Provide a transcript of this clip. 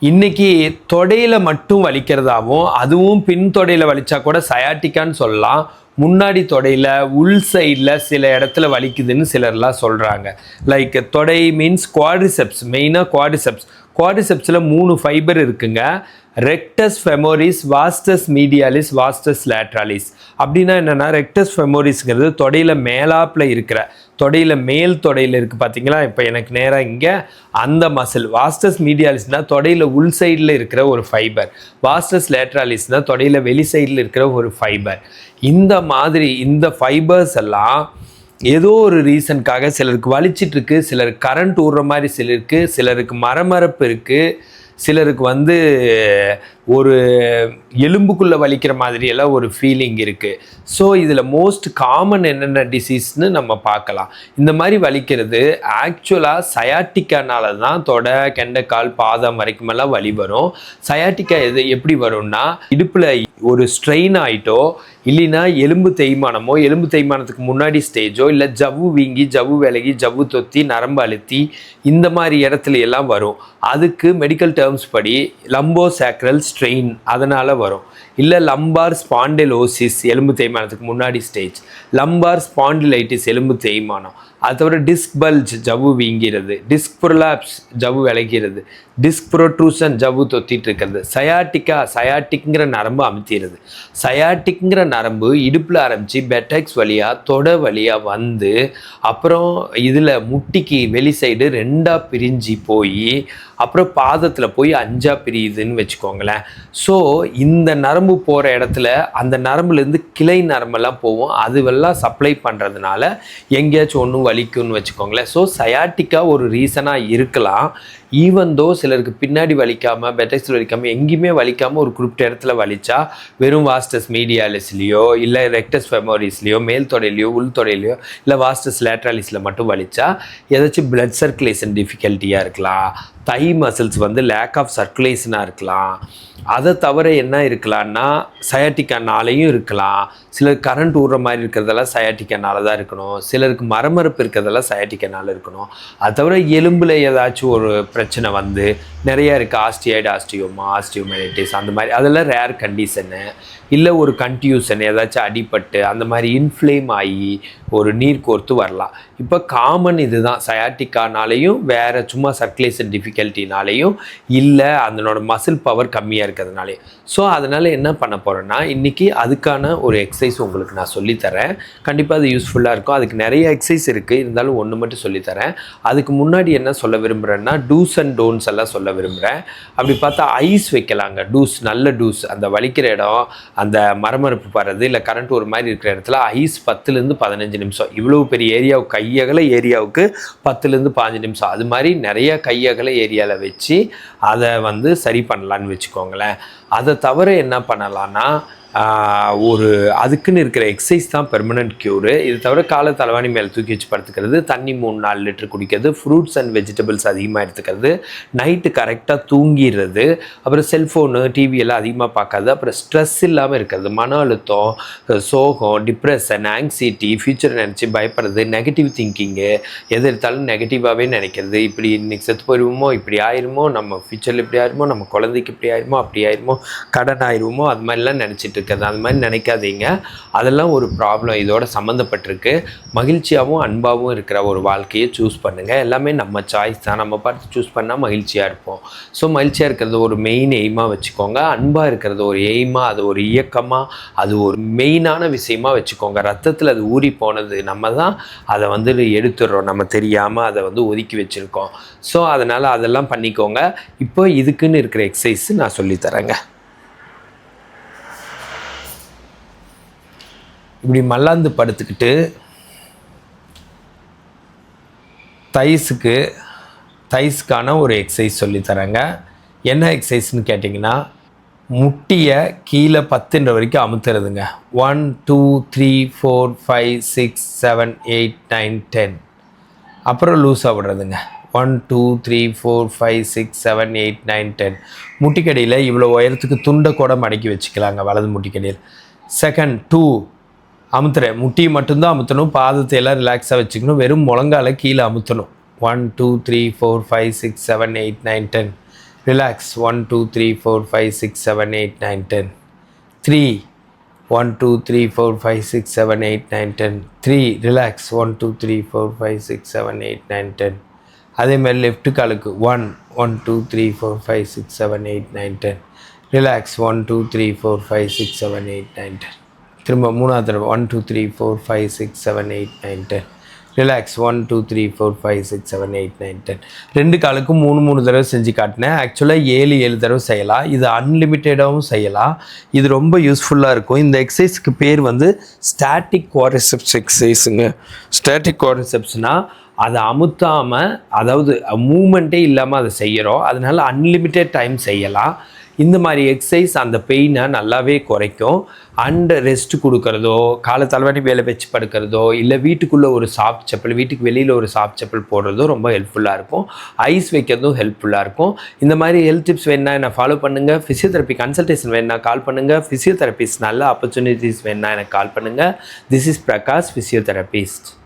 இன்னைக்கு தொடையில மட்டும் வலிக்கிறதாவும் அதுவும் பின் தொடையில வலிச்சா கூட சயாட்டிக்கான்னு சொல்லலாம். முன்னாடி தொடையில உள் சைடில் சில இடத்துல வலிக்குதுன்னு சிலர்லாம் சொல்கிறாங்க லைக் தொடை மீன்ஸ் குவாட்ரிசெப்ஸ் மெயினாக குவாட்ரிசெப்ஸ் குவாட்ரிசெப்ஸில் மூணு ஃபைபர் இருக்குங்க. ரெக்டஸ் ஃபெமோரிஸ் வாஸ்டஸ் மீடியாலிஸ் வாஸ்டஸ் லேட்ராலிஸ் அப்படின்னா என்னென்னா ரெக்டஸ் ஃபெமோரிஸ்ங்கிறது தொடையில் மேலாப்பில் இருக்கிற தொடையில் மேல் தொடையில் இருக்குது பார்த்தீங்களா இப்போ எனக்கு நேராக இங்கே அந்த மசில் வாஸ்டஸ் மீடியாலிஸ்னால் தொடையில் உள் சைடில் இருக்கிற ஒரு ஃபைபர் வாஸ்டஸ் லேட்ராலிஸ்னால் தொடையில் வெளி சைடில் இருக்கிற ஒரு ஃபைபர் இந்த மாதிரி இந்த ஃபைபர்ஸ் எல்லாம் ஏதோ ஒரு ரீசனுக்காக சிலருக்கு வலிச்சிட்ருக்கு சிலருக்கு கரண்ட் ஊடுற மாதிரி சிலருக்கு சிலருக்கு மரமரப்பு இருக்குது சிலருக்கு வந்து ஒரு எலும்புக்குள்ளே வலிக்கிற மாதிரியெல்லாம் ஒரு ஃபீலிங் இருக்குது ஸோ இதில் மோஸ்ட் காமன் என்னென்ன டிசீஸ்னு நம்ம பார்க்கலாம். இந்த மாதிரி வலிக்கிறது ஆக்சுவலாக சயாட்டிக்கானால தான் தொடை கெண்டைக்கால் பாதம் வரைக்குமெல்லாம் வலி வரும். சயாட்டிக்கா எது எப்படி வரும்னா இடுப்பில் ஒரு ஸ்ட்ரெயின் ஆகிட்டோ இல்லைன்னா எலும்பு தேய்மானமோ எலும்பு தேய்மானத்துக்கு முன்னாடி ஸ்டேஜோ இல்லை ஜவ்வு வீங்கி ஜவ்வு விலகி ஜவ்வு தொத்தி நரம்பு அழுத்தி இந்த மாதிரி இடத்துல எல்லாம் வரும். அதுக்கு மெடிக்கல் டேர்ம்ஸ் படி லம்போ சேக்ரல் ஸ்ட்ரெயின் அதனால் வரும். இல்லை லம்பார் ஸ்பாண்டிலோசிஸ் எலும்பு தேய்மானத்துக்கு முன்னாடி ஸ்டேஜ் லம்பார் ஸ்பாண்டிலைட்டிஸ் எலும்பு தேய்மானம். அது தவிர டிஸ்க் பல்ஜ் ஜவ்வு வீங்கிறது. டிஸ்க் ப்ரொலாப்ஸ் ஜவ்வு விளைகிறது டிஸ்க் ப்ரோட்ரூஷன் ஜவ்வு தொத்திட்டு இருக்கிறது. சயாட்டிக்கா சயாட்டிக்ங்கிற நரம்பு அமுத்திடுது சயாட்டிக்ங்கிற நரம்பு இடுப்பில் ஆரம்பித்து பெட்டக்ஸ் வழியாக தொட வழியாக வந்து அப்புறம் இதில் முட்டிக்கு வெளி சைடு ரெண்டாக பிரிஞ்சு போய் அப்புறம் பாதத்தில் போய் அஞ்சா பிரியுதுன்னு வச்சுக்கோங்களேன். ஸோ இந்த நரம்பு போகிற இடத்துல அந்த நரம்புலேருந்து கிளை நரம்பெல்லாம் போகும். அதுவெல்லாம் சப்ளை பண்ணுறதுனால எங்கேயாச்சும் ஒன்றும் வலிக்கும்னு வச்சுக்கோங்களேன். ஸோ சயாட்டிக்கா ஒரு ரீசனாக இருக்கலாம். ஈவன் தோ சிலருக்கு பின்னாடி வலிக்காமல் பெட்டெக்ஸில் வலிக்காமல் எங்கேயுமே வலிக்காமல் ஒரு குறிப்பிட்ட இடத்துல வலிச்சா வெறும் வாஸ்டஸ் மீடியாலிஸ்லேயோ இல்லை ரெக்டஸ் ஃபெமோரிஸ்லேயோ மேல் தொடையிலையோ உள் தொடையிலையோ இல்லை வாஸ்டஸ் லேட்ராலிஸில் மட்டும் வலிச்சா ஏதாச்சும் பிளட் சர்க்குலேஷன் டிஃபிகல்ட்டியாக இருக்கலாம். தை மசில்ஸ் வந்து லேக் ஆஃப் சர்க்குலேஷனாக இருக்கலாம். அதை தவிர என்ன இருக்கலாம்னா சயாட்டிக்கானாலையும் இருக்கலாம். சிலர் கரண்ட் ஊடுற மாதிரி இருக்கிறதெல்லாம் சயாட்டிக்கானால தான் இருக்கணும். சிலருக்கு மரமரப்பு இருக்கிறதெல்லாம் சயாட்டிக்கானால இருக்கணும். அது தவிர எலும்பில் ஏதாச்சும் ஒரு பிரச்சனை வந்து நிறையா இருக்குது ஆஸ்டியாய்டு ஆஸ்டியோமா ஆஸ்டியோமைட்டிஸ் அந்த மாதிரி. அதெல்லாம் ரேர் கண்டிஷனு இல்லை ஒரு கன்ஃபியூசன் ஏதாச்சும் அடிபட்டு அந்த மாதிரி இன்ஃப்ளேம் ஆகி ஒரு நீர் கோர்த்து வரலாம். இப்போ காமன் இதுதான். சயாட்டிக்கானாலையும் வேறு சும்மா சர்க்குலேஷன் டிஃபிகல்ட்டினாலேயும் இல்லை அதனோட மசில் பவர் கம்மியாக இருக்கிறதுனாலே ஸோ அதனால் என்ன பண்ண போகிறேன்னா இன்றைக்கி அதுக்கான ஒரு எக்ஸசைஸ் உங்களுக்கு நான் சொல்லித்தரேன். கண்டிப்பாக அது யூஸ்ஃபுல்லாக இருக்கும். அதுக்கு நிறைய எக்ஸசைஸ் இருக்குது இருந்தாலும் ஒன்று மட்டும் சொல்லித்தரேன். அதுக்கு முன்னாடி என்ன சொல்ல விரும்புகிறேன்னா டூஸ் அண்ட் டோன்ஸ் எல்லாம் சொல்ல விரும்புகிறேன் அப்படி பார்த்தா ஐஸ் வைக்கலாங்க. டூஸ் நல்ல டூஸ் அந்த வலிக்கிற இடம் அந்த மரமரப்பு படுறது இல்லை கரண்ட் ஒரு மாதிரி இருக்கிற இடத்துல ஐஸ் பத்துலேருந்து பதினஞ்சு நிமிஷம். இவ்வளோ பெரிய ஏரியாவுக்கு கையகல ஏரியாவுக்கு பத்துலேருந்து பாஞ்சு நிமிஷம். அது மாதிரி நிறைய கையகல ஏரியாவில் வச்சு அதை வந்து சரி பண்ணலான்னு வச்சுக்கோங்களேன். அதை தவிர என்ன பண்ணலான்னா ஒரு அதுக்குன்னு இருக்கிற எக்ஸசைஸ் தான் பெர்மனன்ட் க்யூரு இது தவிர காலை தலைவாணி மேலே தூக்கி வச்சு படுத்துக்கிறது தண்ணி மூணு நாலு லிட்டர் குடிக்கிறது ஃப்ரூட்ஸ் அண்ட் வெஜிடபிள்ஸ் அதிகமாக எடுத்துக்கிறது நைட்டு கரெக்டாக தூங்கிடுறது அப்புறம் செல்ஃபோனு டிவி எல்லாம் அதிகமாக பார்க்காது அப்புறம் ஸ்ட்ரெஸ் இல்லாமல் இருக்கிறது மன அழுத்தம் சோகம் டிப்ரெஷன் ஆங்ஸைட்டி ஃப்யூச்சர் நினச்சி பயப்படுறது நெகட்டிவ் திங்கிங்கு எது எடுத்தாலும் நெகட்டிவாகவே நினைக்கிறது இப்படி இன்னைக்கு செத்து போயிடுவோமோ இப்படி ஆயிருமோ நம்ம ஃப்யூச்சரில் இப்படி ஆயிருமோ நம்ம குழந்தைக்கு இப்படி ஆயிருமோ அப்படி ஆயிருமோ கடன் ஆயிருமோ அது மாதிரிலாம் நினச்சிட்டு இருக்கிறது. அந்த மாதிரி நினைக்காதீங்க. அதெல்லாம் ஒரு ப்ராப்ளம் இதோட சம்மந்தப்பட்டிருக்கு மகிழ்ச்சியாகவும் அன்பாகவும் இருக்கிற ஒரு வாழ்க்கையை சூஸ் பண்ணுங்கள் எல்லாமே நம்ம சாய்ஸ் தான். நம்ம பார்த்து சூஸ் பண்ணால் மகிழ்ச்சியாக இருப்போம். ஸோ மகிழ்ச்சியாக இருக்கிறது ஒரு மெயின் எய்மாக வச்சுக்கோங்க. அன்பாக இருக்கிறது ஒரு எய்மாக அது ஒரு இயக்கமாக அது ஒரு மெயினான விஷயமா வச்சுக்கோங்க. ரத்தத்தில் அது ஊறி போனது நம்ம தான் அதை வந்து எடுத்துடுறோம். நம்ம தெரியாமல் அதை வந்து ஒதுக்கி வச்சுருக்கோம். ஸோ அதனால் அதெல்லாம் பண்ணிக்கோங்க. இப்போ இதுக்குன்னு இருக்கிற எக்ஸசைஸ் நான் சொல்லித்தரேங்க. இப்படி மல்லாந்து படுத்துக்கிட்டு தைஸுக்கு தைஸ்க்கான ஒரு எக்ஸசைஸ் சொல்லித்தரேங்க என்ன எக்ஸசைஸ்னு கேட்டிங்கன்னா முட்டியை கீழே பத்துன்ற வரைக்கும் அமுத்துறதுங்க. One two three four five six seven eight nine ten அப்புறம் லூஸாக விடுறதுங்க. One two three four five six seven eight nine ten முட்டிக்கடியில் இவ்வளோ உயரத்துக்கு துண்டை கூட மடக்கி வச்சுக்கலாங்க வலது முட்டிக்கடியில். Second two அமுத்துறேன். முட்டியை மட்டும்தான் அமுத்தணும். பாதத்தை எல்லாம் ரிலாக்ஸாக வச்சுக்கணும். வெறும் முழங்கால கீழே அமுத்தணும். One two three four five six seven eight nine ten relax one two three four five six seven eight nine ten three one two three four five six seven eight nine ten three relax one two three four five six seven eight nine ten அதேமாதிரி left காலுக்கு. One one two three four five six seven eight nine ten relax one two three four five six seven eight nine ten திரும்ப மூணாவது தடவை. One two three four five six seven eight nine ten relax one two three four five six seven eight nine ten ரெண்டு காலுக்கும் மூணு மூணு தடவை செஞ்சு காட்டினேன். ஆக்சுவலாக ஏழு ஏழு தடவை செய்யலாம். இது அன்லிமிட்டடாகவும் செய்யலாம். இது ரொம்ப யூஸ்ஃபுல்லாக இருக்கும். இந்த எக்ஸசைஸ்க்கு பேர் வந்து ஸ்டாட்டிக் குவாரிசெப்ஸ் எக்ஸசைஸுங்க ஸ்டாட்டிக் குவாரிசெப்ஸ்னால் அதை அமுத்தாமல் அதாவது மூமெண்ட்டே இல்லாமல் அதை செய்கிறோம் அதனால் அன்லிமிட்டெட் டைம் செய்யலாம். இந்த மாதிரி எக்ஸசைஸ் அந்த பெயினை நல்லாவே குறைக்கும். அண்ட் ரெஸ்ட் கொடுக்கறதோ காலை தலைவாணி வேலை வச்சு படுக்கிறதோ இல்லை வீட்டுக்குள்ளே ஒரு சாஃப்ட் செப்பல் வீட்டுக்கு வெளியில் ஒரு சாஃப்ட் செப்பல் போடுறதோ ரொம்ப ஹெல்ப்ஃபுல்லாக இருக்கும். ஐஸ் வைக்கிறதும் ஹெல்ப்ஃபுல்லாக இருக்கும். இந்த மாதிரி ஹெல்த் டிப்ஸ் வேணா என்ன ஃபாலோ பண்ணுங்கள் ஃபிசியோதெரப்பி கன்சல்டேஷன் வேணா கால் பண்ணுங்கள் ஃபிசியோதெரபிஸ்ட் நல்ல ஆப்பர்ச்சுனிட்டிஸ் வேணா எனக்கு கால் பண்ணுங்கள் திஸ் இஸ் பிரகாஷ் ஃபிசியோதெரபிஸ்ட்